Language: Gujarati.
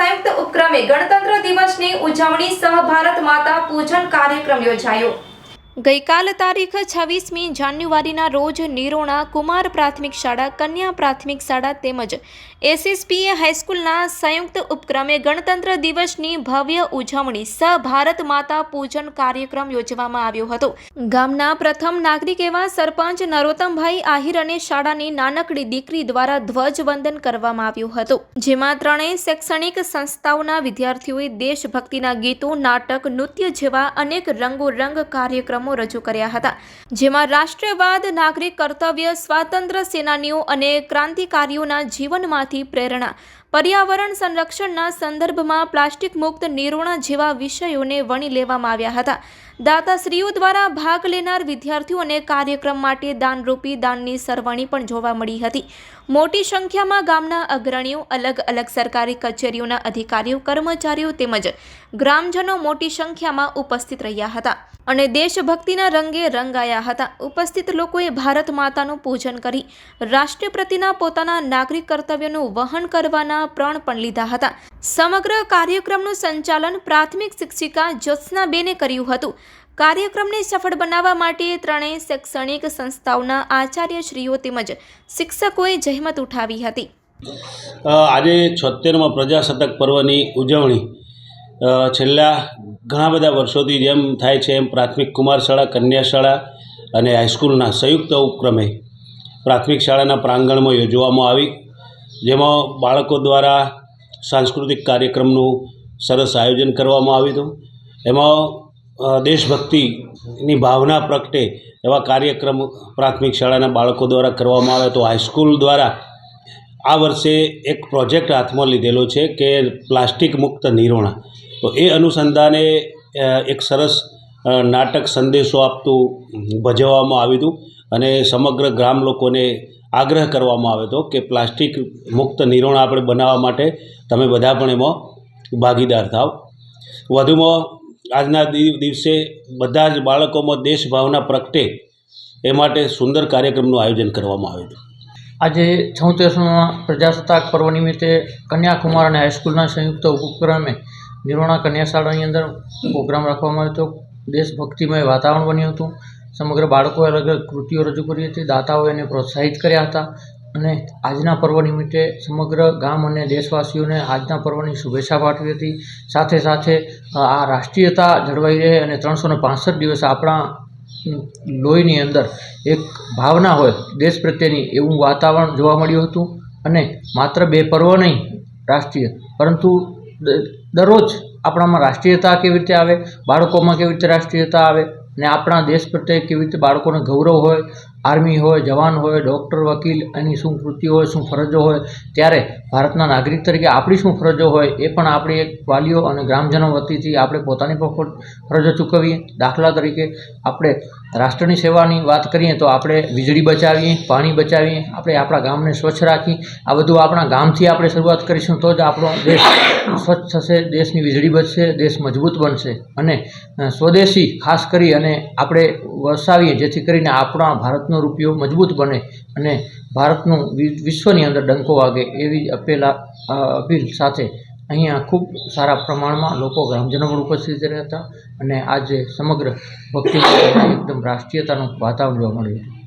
સંયુક્ત ઉપક્રમે ગણતંત્ર દિવસની ઉજવણી સહ ભારત માતા પૂજન કાર્યક્રમ યોજાયો. ગઈકાલ તારીખ છવ્વીસમી જાન્યુઆરીના રોજ નિરોણા કુમાર પ્રાથમિક શાળા, કન્યા પ્રાથમિક શાળા તેમજ એસએસપીએ હાઈસ્કૂલના સંયુક્ત ઉપક્રમે ગણતંત્ર દિવસની ભવ્ય ઉજવણી સ ભારત માતા પૂજન કાર્યક્રમ યોજવામાં આવ્યો હતો. ગામના પ્રથમ નાગરિક એવા સરપંચ નરોત્તમભાઈ આહિર અને શાળાની નાનકડી દીકરી દ્વારા ધ્વજવંદન કરવામાં આવ્યું હતું. જેમાં ત્રણેય શૈક્ષણિક સંસ્થાઓના વિદ્યાર્થીઓએ દેશભક્તિના ગીતો, નાટક, નૃત્ય જેવા અનેક રંગોરંગ કાર્યક્રમો રજૂ કર્યા હતા જેમાં રાષ્ટ્રવાદ નાગરિક કર્તવ્ય સ્વાતંત્ર્ય સેનાનીઓ અને ક્રાંતિકારીઓના જીવનમાંથી પ્રેરણા પર્યાવરણ સંરક્ષણના સંદર્ભમાં પ્લાસ્ટિક મુક્ત નિરોણા જેવા વિષયોને વણી લેવામાં આવ્યા હતા. દાતાશ્રીઓ દ્વારા ભાગ લેનાર વિદ્યાર્થીઓને કાર્યક્રમ માટે દાનરૂપી દાનની સરવણી પણ જોવા મળી હતી. મોટી સંખ્યામાં ગામના અગ્રણીઓ, અલગ અલગ સરકારી કચેરીઓના અધિકારીઓ, કર્મચારીઓ તેમજ ગ્રામજનો મોટી સંખ્યામાં ઉપસ્થિત રહ્યા હતા અને દેશભક્તિના રંગે રંગાયા હતા. ઉપસ્થિત લોકોએ ભારત માતાનું પૂજન કરી રાષ્ટ્ર પ્રતિના પોતાના નાગરિક કર્તવ્યનું વહન કરવાના પ્રણ પણ લીધા હતા. સમગ્ર કાર્યક્રમનું સંચાલન પ્રાથમિક શિક્ષિકા જ્યોત્સનાબેને કર્યું હતું. કાર્યક્રમને સફળ બનાવવા માટે ત્રણેય શૈક્ષણિક સંસ્થાઓના આચાર્યશ્રીઓ તેમજ શિક્ષકોએ જહેમત ઉઠાવી હતી. આજે છોતેરમાં પ્રજાસત્તાક પર્વની ઉજવણી છેલ્લા ઘણા બધા વર્ષોથી જેમ થાય છે એમ પ્રાથમિક કુમાર શાળા, કન્યા શાળા અને હાઈસ્કૂલના સંયુક્ત ઉપક્રમે પ્રાથમિક શાળાના પ્રાંગણમાં યોજવામાં આવી. જેમાં બાળકો દ્વારા સાંસ્કૃતિક કાર્યક્રમનું સરસ આયોજન કરવામાં આવ્યું હતું. એમાં દેશભક્તિની ભાવના પ્રગટે એવા કાર્યક્રમ પ્રાથમિક શાળાના બાળકો દ્વારા કરવામાં આવે તો હાઈસ્કૂલ દ્વારા આ વર્ષે એક પ્રોજેક્ટ હાથમાં લીધેલો છે કે પ્લાસ્ટિક મુક્ત નિરોણા. તો એ અનુસંધાને એક સરસ નાટક સંદેશો આપતું ભજવવામાં આવ્યું હતું અને સમગ્ર ગ્રામ લોકોને આગ્રહ કરવામાં આવ્યો હતો કે પ્લાસ્ટિક મુક્ત નિરોણ આપણે બનાવવા માટે તમે બધા પણ એમાં ભાગીદાર થાવ. વધુમાં આજના દિવસે બધા જ બાળકોમાં દેશભાવના પ્રગટે એ માટે સુંદર કાર્યક્રમનું આયોજન કરવામાં આવ્યું હતું. આજે છોતેરમાં પ્રજાસત્તાક પર્વ નિમિત્તે કન્યાકુમાર અને હાઈસ્કૂલના સંયુક્ત ઉપક્રમે નિરોણા કન્યા શાળાની અંદર પ્રોગ્રામ રાખવામાં આવ્યો હતો. દેશભક્તિમય વાતાવરણ બન્યું હતું. સમગ્ર બાળકોએ અલગ અલગ કૃતિઓ રજૂ કરી હતી. દાતાઓએ એને પ્રોત્સાહિત કર્યા હતા અને આજના પર્વ નિમિત્તે સમગ્ર ગામ અને દેશવાસીઓને આજના પર્વની શુભેચ્છા પાઠવી હતી. સાથે સાથે આ રાષ્ટ્રીયતા જળવાઈ રહે અને ત્રણસો પાંસઠ દિવસ આપણા લોહીની અંદર એક ભાવના હોય, દેશ પ્રત્યેની, એવું વાતાવરણ જોવા મળ્યું હતું. અને માત્ર બે પર્વ નહીં, રાષ્ટ્રીય. પરંતુ દરરોજ આપણામાં રાષ્ટ્રીયતા કેવી રીતે આવે? બાળકોમાં કેવી રીતે રાષ્ટ્રીયતા આવે? ને આપણા દેશ પ્રત્યે કેવી રીતે બાળકોને ગૌરવ હોય આર્મી હોય, જવાન હોય, ડૉક્ટર, વકીલ, એની શું કૃતિઓ હોય, શું ફરજો હોય, ત્યારે ભારતના નાગરિક તરીકે આપણી શું ફરજો હોય, એ પણ આપણી એક વાલીઓ અને ગ્રામજનો વતીથી આપણે પોતાની પણ ફર- ફરજો ચૂકવીએ. દાખલા તરીકે આપણે રાષ્ટ્રની સેવાની વાત કરીએ તો આપણે વીજળી બચાવીએ, પાણી બચાવીએ, આપણે આપણા ગામને સ્વચ્છ રાખીએ આ બધું આપણા ગામથી આપણે શરૂઆત કરીશું તો જ આપણો દેશ સ્વચ્છ થશે, દેશની વીજળી બચશે, દેશ મજબૂત બનશે. અને સ્વદેશી ખાસ કરી અને આપણે વસાવીએ, જેથી કરીને આપણા ભારતનો રૂપિયો મજબૂત બને અને ભારતનું વિશ્વની અંદર ડંકો વાગે એવી અપેલા અપીલ સાથે અહીંયા ખૂબ સારા પ્રમાણમાં લોકો ગ્રામજનો પણ ઉપસ્થિત રહ્યા હતા અને આજે સમગ્ર ભક્તિ એકદમ રાષ્ટ્રીયતાનું વાતાવરણ જોવા મળ્યું હતું.